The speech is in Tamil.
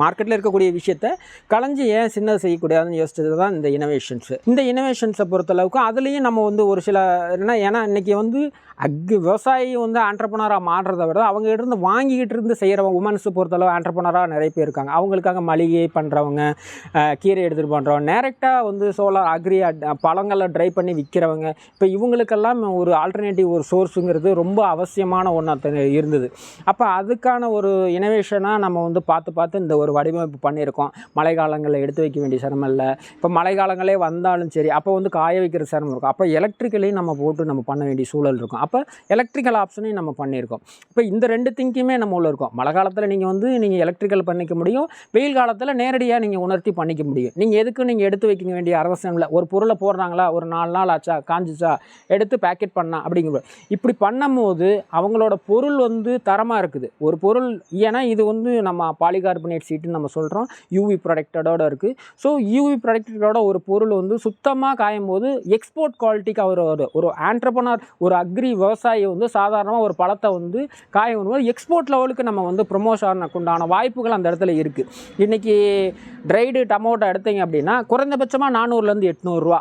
மார்க்கெட்டில் இருக்கக்கூடிய விஷயத்த கலைஞ்சி ஏன் சின்னது செய்யக்கூடாதுன்னு யோசிச்சது தான் இந்த இனோவேஷன்ஸு இந்த இனோவேஷன்ஸை பொறுத்தளவுக்கு அதுலேயும் நம்ம வந்து ஒரு சில என்ன ஏன்னா இன்றைக்கி வந்து அக்கு விவசாயி வந்து ஆண்டர்பனராக மாறுறத விட அவங்க இருந்து வாங்கிக்கிட்டு இருந்து செய்கிறவங்க உமன்ஸை பொறுத்தளவு ஆண்டர்பனராக நிறைய பேர் இருக்காங்க. அவங்களுக்காக மளிகை பண்ணுறவங்க கீரை எடுத்துகிட்டு பண்ணுறவங்க டேரெக்டாக வந்து சோலார் அக்ரி பழங்களை ட்ரை பண்ணி விற்கிறவங்க இப்போ இவங்களுக்கெல்லாம் ஒரு ஆல்டர்னேட்டிவ் ஒரு சோர்ஸுங்கிறது ரொம்ப அவசியமான ஒன்றா இருந்தது. அப்போ அதுக்கான ஒரு இனோவேஷனாக நம்ம வந்து பார்த்து பார்த்து இந்த ஒரு வடிவமைப்பு பண்ணியிருக்கோம். மழை காலங்களில் எடுத்து வைக்க வேண்டிய சிரமம் இல்லை. இப்போ மழை காலங்களே வந்தாலும் சரி அப்போ வந்து காய வைக்கிற சிரமம் இருக்கும். அப்போ எலக்ட்ரிக்கலையும் நம்ம போட்டு நம்ம பண்ண வேண்டிய சூழல் இருக்கும். அப்போ எலக்ட்ரிக்கல் ஆப்ஷனையும் நம்ம பண்ணியிருக்கோம். இப்போ இந்த ரெண்டு திங்கியுமே நம்ம உள்ள இருக்கும். மழை காலத்தில் நீங்கள் வந்து நீங்கள் எலக்ட்ரிக்கல் பண்ணிக்க முடியும். வெயில் காலத்தில் நேரடியாக நீங்கள் உணர்த்தி பண்ணிக்க முடியும். நீங்கள் எதுக்கு நீங்கள் எடுத்து வைக்க வேண்டிய அவசியம் இல்லை. ஒரு பொருளை போடுறாங்களா ஒரு நாலு நாள் ஆச்சா காஞ்சிச்சா எடுத்து பேக்கெட் பண்ணா அப்படிங்கிற இப்படி பண்ணும்போது அவங்களோட பொருள் வந்து தரமாக இருக்குது. ஒரு பொருள் ஏன்னா இது வந்து நம்ம பாலிகார்பனேட் ஷீட்டுன்னு நம்ம சொல்கிறோம் யூவி ப்ரொடக்டடோட இருக்குது ஸோ யூவி ப்ரொடக்டடோட ஒரு பொருள் வந்து சுத்தமாக காயும் போது எக்ஸ்போர்ட் குவாலிட்டிக்கு அவர் ஒரு ஒரு ஆண்டர்பனர் ஒரு அக்ரி விவசாயி வந்து சாதாரணமாக ஒரு பழத்தை வந்து காய வரும்போது எக்ஸ்போர்ட் லெவலுக்கு நம்ம வந்து ப்ரொமோஷனுக்கு உண்டான வாய்ப்புகள் அந்த இடத்துல இருக்குது இன்றைக்கி ட்ரைடு டமோட்டோ எடுத்தீங்க அப்படின்னா குறைந்தபட்சமாக நானூறுலேருந்து எட்நூறுரூவா